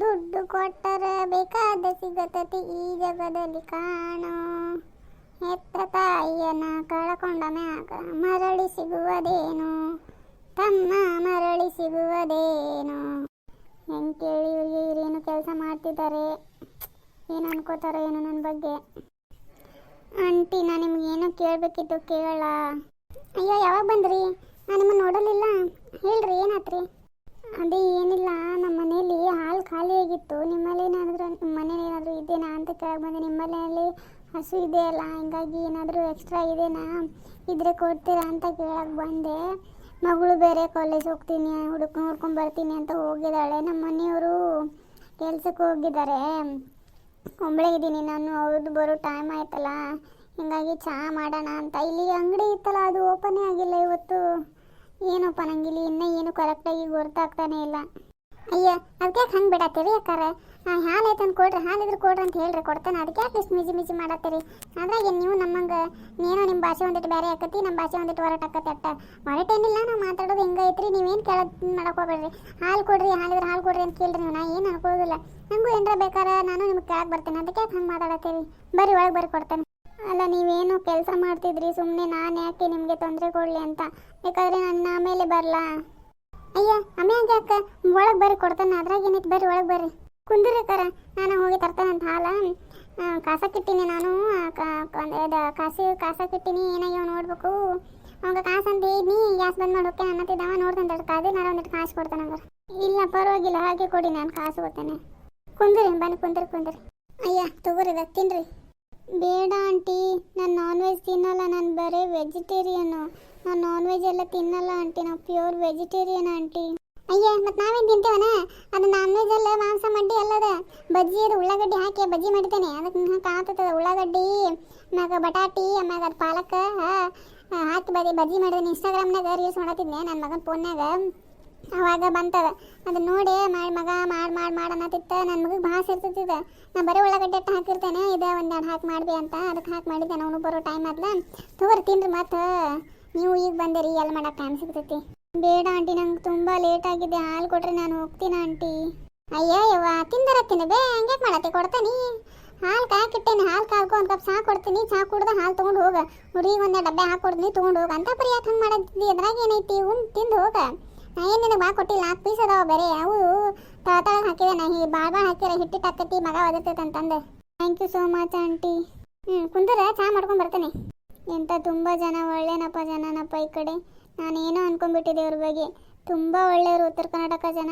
ದುಡ್ಡು ಕೊಟ್ಟರೆ ಬೇಕಾದ ಸಿಗತತಿ ಈ ಜಗದಲ್ಲಿ ಕಾಣೋ. ಹೆತ್ತ ತಾಯಿಯನ್ನ ಕಳಕೊಂಡ ಮ್ಯಾಗ ಮರಳಿ ಸಿಗುವುದೇನು? ತಮ್ಮ ಮರಳಿ ಸಿಗುವುದೇನು? ಹೆಂಗೆ ಕೇಳಿ ಇವ್ರೇನು ಕೆಲಸ ಮಾಡ್ತಿದ್ದಾರೆ? ಏನು ಅನ್ಕೋತಾರೋ ಏನು ನನ್ನ ಬಗ್ಗೆ? ಆಂಟಿ, ನಾನು ನಿಮ್ಗೆ ಏನೋ ಕೇಳಬೇಕಿತ್ತು ಕೇಳ ಅಯ್ಯೋ, ಯಾವಾಗ ಬಂದ್ರಿ? ನಾನು ನಿಮ್ಮನ್ನು ನೋಡಲಿಲ್ಲ. ಹೇಳ್ರಿ, ಏನಾತ್ರಿ? ಅದೇ ಏನಿಲ್ಲ ನಮ್ಮ ಮನೇಲಿ ಹಾಲು ಖಾಲಿ ಆಗಿತ್ತು. ನಿಮ್ಮಲ್ಲಿ ಏನಾದರೂ ಮನೇಲಿ ಏನಾದರೂ ಇದೆಯಾ ಅಂತ ಕೇಳಕ್ಕೆ ಬಂದೆ. ನಿಮ್ಮಲ್ಲಿ ಹಸು ಇದೆಯಲ್ಲ, ಹಂಗಾಗಿ ಏನಾದರೂ ಎಕ್ಸ್ಟ್ರಾ ಇದೆಯಾ ಇದ್ರೆ ಕೊಡ್ತೀರಾ ಅಂತ ಕೇಳಕ್ಕೆ ಬಂದೆ. ಮಗಳು ಬೇರೆ ಕಾಲೇಜ್ ಹೋಗ್ತೀನಿ, ಹುಡುಕ್ ನೋಡ್ಕೊಂಡು ಬರ್ತೀನಿ ಅಂತ ಹೋಗಿದ್ದಾಳೆ. ನಮ್ಮ ಮನೆಯವರು ಕೆಲ್ಸಕ್ಕೆ ಹೋಗಿದ್ದಾರೆ. ಒಬ್ಬಳೇ ಇದ್ದೀನಿ ನಾನು ಅವ್ರದ್ದು ಬರೋ ಟೈಮ್ ಆಯ್ತಲ್ಲ. ಹಿಂಗಾಗಿ ಚಹಾ ಮಾಡೋಣ ಅಂತ. ಇಲ್ಲಿ ಅಂಗಡಿ ಇತ್ತಲ್ಲ, ಅದು ಓಪನೇ ಆಗಿಲ್ಲ ಇವತ್ತು. ಏನಪ್ಪ ನಂಗೆ ಇಲ್ಲಿ ಇನ್ನೂ ಏನು ಕರೆಕ್ಟಾಗಿ ಗೊತ್ತಾಗ್ತಾನೆ ಇಲ್ಲ. ಅಯ್ಯ ಅದಕ್ಕೆ ಹಂಗೆ ಬಿಡತ್ತೀರಿ ಯಾಕಾರ? ಹಾಲು ಐತಂದು ಕೊಡ್ರಿ ಹಾಲು ಇದ್ರೆ ಕೊಡ್ರಿ ಅಂತ ಹೇಳ್ರಿ, ಕೊಡ್ತಾನೆ. ಅದಕ್ಕೆ ಯಾಕೆ ಮಿಜಿ ಮಿಜಿ ಮಾಡತ್ತೀರಿ? ಅದ್ರಾಗ ನೀವು ನಮ್ಮಂಗೆ, ನೀನು ನಿಮ್ಮ ಭಾಷೆ ಒಂದಿಟ್ಟು ಬೇರೆ ಆಕತಿ ನಮ್ಮ ಭಾಷೆ ಒಂದಿಟ್ಟು ಹೊರಟ ಆಕತಿ ಅಟ್ಟ. ಹೊರಟೇನಿಲ್ಲ ನಾವು ಮಾತಾಡೋದು ಹಿಂಗೆ ಐತ್ರಿ? ನೀವೇನು ಕೇಳೋದು ಮಾಡಕ್ಕೆ ಹೋಗ್ಬೇಡ್ರಿ? ಹಾಲು ಕೊಡ್ರಿ, ಹಾಲಿದ್ರೆ ಹಾಲು ಕೊಡ್ರಿ ಅಂತ ಕೇಳ್ರಿ ನೀವು. ನಾ ಏನು ಹಾಕೋದಿಲ್ಲ ನನಗೂ ಏನರ ಬೇಕಾರೆ ನಾನು ನಿಮ್ಗೆ ಕೇಳಕ್ಕೆ ಬರ್ತೇನೆ. ಅದಕ್ಕೆ ಯಾಕೆ ಹಂಗೆ ಮಾತಾಡತ್ತೀರಿ? ಬರ್ರಿ, ಒಳಗೆ ಬರ್ರಿ ಕೊಡ್ತೇನೆ. ಅಲ್ಲ, ನೀವೇನು ಕೆಲಸ ಮಾಡ್ತಿದ್ರಿ? ಸುಮ್ಮನೆ ನಾನು ಯಾಕೆ ನಿಮಗೆ ತೊಂದರೆ ಕೊಡಲಿ ಅಂತ? ಬೇಕಾದ್ರೆ ನನ್ನ ಆಮೇಲೆ ಬರಲಾ? ಅಯ್ಯ, ಅಮ್ಮ ಯಾಕೆ? ಒಳಗೆ ಬರ್ರಿ, ಕೊಡ್ತಾನೆ. ಅದ್ರಾಗ ಏನಿತ್ತು ಬರ್ರಿ, ಒಳಗೆ ಬರ್ರಿ. ಕುಂದಿರಿ ಕರ ನಾನು ಹೋಗಿ ತರ್ತಾನಂತ ಹಾಲ. ನಾನು ಕಾಸ ಕಿಟ್ಟಿನಿ ಇದು, ಕಾಸಿ ಕಾಸಕ್ಕಿಟ್ಟಿನಿ ಏನಾಗ್ಯಾವ ನೋಡ್ಬೇಕು. ಅವಾಗ ಕಾಸು ಅಂತ ನೀ ಗ್ಯಾಸ್ ಬಂದ್ ಮಾಡೋಕೆ ನನ್ನ ಹತ್ತಿದ್ದವ ನೋಡ್ತಾನೆ ತಡ್ಕ ಅದೇ ನಾನು ಒಂದಿಟ್ಟು ಕಾಸು ಕೊಡ್ತಾನೆ ಅಂದ್ರೆ ಇಲ್ಲ, ಪರವಾಗಿಲ್ಲ. ಹಾಗೆ ಕೊಡಿ. ನಾನು ಕಾಸು ಕೊಡ್ತೇನೆ. ಕುಂದಿರಿ, ಬನ್ನಿ, ಕುಂದಿರಿ ಕುಂದಿರಿ. ಅಯ್ಯ, ತಗೋರಿ ತಿನ್ರಿ. ಬೇಡ ಆಂಟಿ, ನಾನು ನಾನ್ ವೆಜ್ ತಿನ್ನಲ್ಲ, ನಾನು ಬರೀ ವೆಜಿಟೇರಿಯನು ನಾನು ನಾನ್ ವೆಜ್ ಎಲ್ಲ ತಿನ್ನಲ್ಲ ಆಂಟಿ ನಾವು ಪ್ಯೂರ್ ವೆಜಿಟೇರಿಯನ್ ಆಂಟಿ. ಅಯ್ಯ, ಮತ್ತೆ ನಾವೇನು ತಿಂತೇವನ? ಅದು ನಾನ್ ವೆಜ್ ಅಲ್ಲ, ಮಾಂಸ ಮಡ್ಡಿ ಅಲ್ಲದ. ಬಜ್ಜಿ ಅದು ಉಳ್ಳಾಗಡ್ಡಿ ಹಾಕಿ, ಬಜ್ಜಿ ಮಾಡ್ತೇನೆ. ಅದಕ್ಕೆ ಕಾಣ್ತದ ಉಳ್ಳಾಗಡ್ಡಿ ಆಮ್ಯಾಗ ಬಟಾಟಿ ಆಮ್ಯಾಗ ಅದು ಪಾಲಕ್ ಹಾಕಿ ಬದಿ ಬಜ್ಜಿ ಮಾಡಿದೆ. ಇನ್ಸ್ಟಾಗ್ರಾಮ್ನಾಗ ರೀಲ್ಸ್ ಮಾಡತ್ತಿದ್ದೆ ನನ್ನ ಮಗನ ಫೋನ್ಯಾಗ ಅವಾಗ ಬಂತದ. ಅದನ್ನ ನೋಡಿ ಮಾಡಿ ಮಗ ಮಾಡಿ ಮಾಡಿ ಮಾಡಿ ನನ್ನ ಮಗಗೆ ಭಾಳ ಸೇರ್ತತಿದ ನಾ ಬರೀ ಉಳ್ಳಾಗಡ್ಡೆ ಅಟ್ಟ ಹಾಕಿರ್ತೇನೆ. ಇದೇ ಒಂದೆರಡು ಹಾಕಿ ಮಾಡ್ಬಿ ಅಂತ ಅದಕ್ಕೆ ಹಾಕಿ ಮಾಡಿದ್ದೆ. ಅವನು ಬರೋ ಟೈಮ್ ಆದ್ಲ. ತಗೋರಿ ತಿನ್ರಿ ಮತ್ತು ನೀವು ಈಗ ಬಂದಿರಿ ಎಲ್ಲ ಮಾಡಕ್ಕೆ ಟೈಮ್ ಸಿಗ್ತೈತಿ. ಬೇಡ ಆಂಟಿ, ನಂಗೆ ತುಂಬ ಲೇಟ್ ಆಗಿದೆ. ಹಾಲು ಕೊಟ್ರೆ ನಾನು ಹೋಗ್ತೀನಿ ಆಂಟಿ. ಅಯ್ಯೋ ಯವ್ವ ತಿಂದರ ತಿನ್ನ. ಬೇ ಹಂಗೆ ಮಾಡತ್ತೆ? ಕೊಡ್ತಾನಿ ಹಾಲು ಕಾಕಿಟ್ಟೇನೆ ಹಾಲು ಕಾಲ್ಕೊ ಒಂದು ಕಪ್ ಕೊಡ್ತೀನಿ. ಚಹಾ ಕುಡ್ದ ಹಾಲು ತೊಗೊಂಡು ಹೋಗ. ಹುಡುಗಿಗೆ ಒಂದು ಡಬ್ಬೆ ಹಾಕಿ ಕೊಡ್ತೀನಿ. ತೊಗೊಂಡು ಹೋಗ. ಅಂತ ಪರಿ ಯಾಕೆ ಹಂಗೆ ಮಾಡತ್ತಿದ್ದಿ ಅದ್ರಾಗ ಏನೈತಿ? ಉಂಡು ತಿಂದು ಹೋಗ. ಏನು ನಿನಗೆ ಬಾ ಕೊಟ್ಟಿಲ್ಲ? ಪೀಸ್ ಅದಾವ ಬೇರೆ. ಅವು ತಳ ತಳ ಹಾಕಿದೆ ನಾ ಹಿ ಭಾಳ ಹಾಕಿರ ಹಿಟ್ಟು ತಕ್ಕತಿ ಮಗ ಒದರ್ತೈತೆ ಅಂತಂದು. Thank you so much aunty ಹ್ಞೂ ಕುಂದರ, ಚಾ ಮಾಡ್ಕೊಂಡು ಬರ್ತೇನೆ. ಎಂತ ತುಂಬ ಜನ, ಒಳ್ಳೇನಪ್ಪ ಜನನಪ್ಪ ಈ ಕಡೆ. ನಾನೇನೋ ಅನ್ಕೊಂಡ್ಬಿಟ್ಟಿದ್ದೆ ಇವ್ರ ಬಗ್ಗೆ. ತುಂಬಾ ಒಳ್ಳೆಯವರು ಉತ್ತರ ಕರ್ನಾಟಕ ಜನ.